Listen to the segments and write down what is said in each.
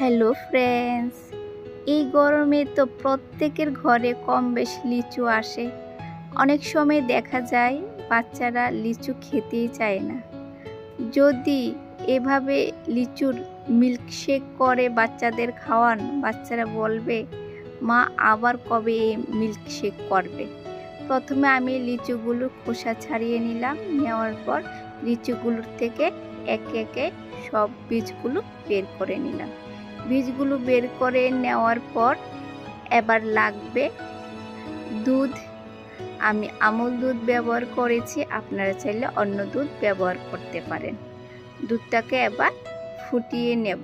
Hello friends, এই গরমে তো প্রত্যেকের ঘরে কম বেশি লিচু আসে। অনেক সময় দেখা যায় বাচ্চারা লিচু খেতেই চায় না। যদি এভাবে লিচুর মিল্কশেক করে বাচ্চাদের খাওয়ান, বাচ্চারা বলবে, মা, আবার কবে এই মিল্কশেক করবে? প্রথমে আমি লিচুগুলো খোসা ছাড়িয়ে নিলাম। নেওয়ার পর লিচুগুলোর থেকে একে একে সব বীজগুলো বের করে নিলাম। বীজগুলো বের করে নেওয়ার পর এবার লাগবে দুধ। আমি আমুল দুধ ব্যবহার করেছি, আপনারা চাইলে অন্য দুধ ব্যবহার করতে পারেন। দুধটাকে এবার ফুটিয়ে নেব।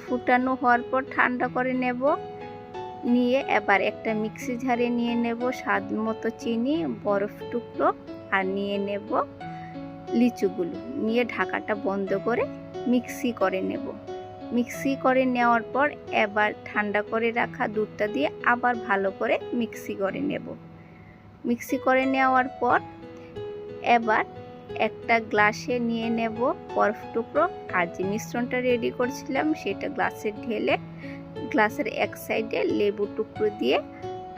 ফুটানো হওয়ার পর ঠান্ডা করে নেব। নিয়ে এবার একটা মিক্সি ঝাড়ে নিয়ে নেব, স্বাদ মতো চিনি, বরফ টুকরো, আর নিয়ে নেব লিচুগুলো। নিয়ে ঢাকাটা বন্ধ করে মিক্সি করে নেব। মিক্সি করে নেওয়ার পর এবার ঠান্ডা করে রাখা দুধটা দিয়ে আবার ভালো করে মিক্সি করে নেব। মিক্সি করে নেওয়ার পর এবার একটা গ্লাসে নিয়ে নেব বরফ টুকরো। আর যে মিশ্রণটা রেডি করছিলাম সেটা গ্লাসে ঢেলে গ্লাসের এক সাইডে লেবু টুকরো দিয়ে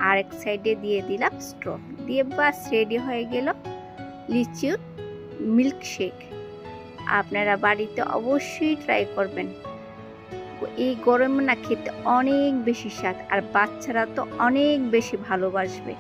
আর এক সাইডে দিয়ে দিলাম স্ট্র দিয়ে বাস রেডি হয়ে গেল লিচুর মিল্কশেক। আপনারা বাড়িতে অবশ্যই ট্রাই করবেন। এই গরমে না খেতে অনেক বেশি স্বাদ আর বাচ্চারা তো অনেক বেশি ভালোবাসবে।